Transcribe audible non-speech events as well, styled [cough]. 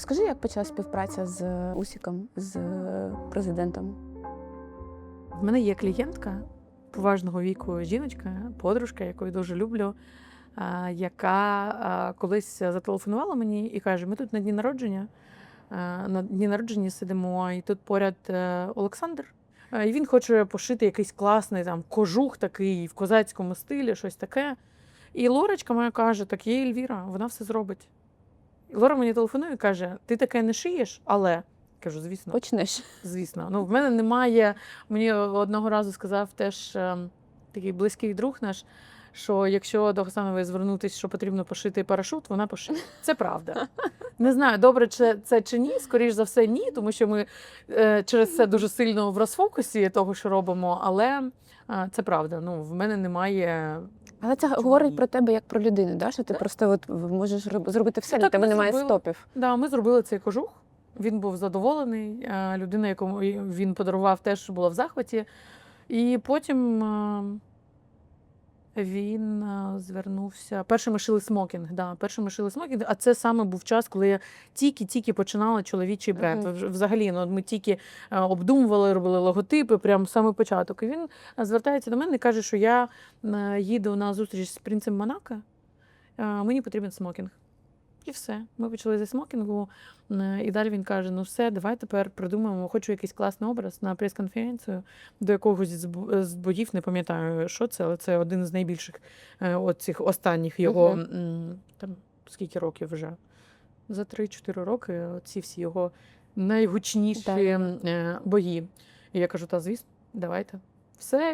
Розкажи, як почала співпраця з Усіком, з е, президентом? В мене є клієнтка поважного віку жіночка, подружка, яку я дуже люблю, яка колись зателефонувала мені і каже: ми тут на дні народження. На дні народження сидимо, і тут поряд е, Олександр. І він хоче пошити якийсь класний там кожух такий в козацькому стилі, щось таке. І Лорочка моя каже: так є Ельвіра, вона все зробить. Лора мені телефонує і каже: ти таке не шиєш, але кажу, звісно, Почнеш. Звісно, ну в мене немає. Мені одного разу сказав теж е, такий близький друг наш, що якщо до Гасанової звернутися, що потрібно пошити парашут, вона пошиє. Це правда. [laughs] Не знаю, добре, чи це чи ні. Скоріш за все, ні, тому що ми е, через це дуже сильно в розфокусі того, що робимо, але е, це правда. Ну, в мене немає. Але це Чому говорить ні? про тебе як про людину, да? що ти просто от можеш зробити все, Ну, для тебе немає зробили. стопів. Да, ми зробили цей кожух. Він був задоволений. е, Людина, якому він подарував, теж була в захваті. І потім е, він е, звернувся. Перше ми шили смокінг. Да, перше ми шили смокінг, а це саме був час, коли я тільки-тільки починала чоловічий бренд. Взагалі, ну, ми тільки е, обдумували, робили логотипи, прямо самого початок. І він звертається до мене і каже, що я їду на зустріч з принцем Монако, мені потрібен смокінг. І все. Ми почали зі смокінгу. е, І далі він каже: ну все, давай тепер придумаємо, хочу якийсь класний образ на прес-конференцію до якогось з боїв, не пам'ятаю, що це, але це один з найбільших е, от цих останніх його м, там скільки років вже? За 3-4 роки ці всі його найгучніші Так. е, бої. І я кажу: та звісно, давайте. Все,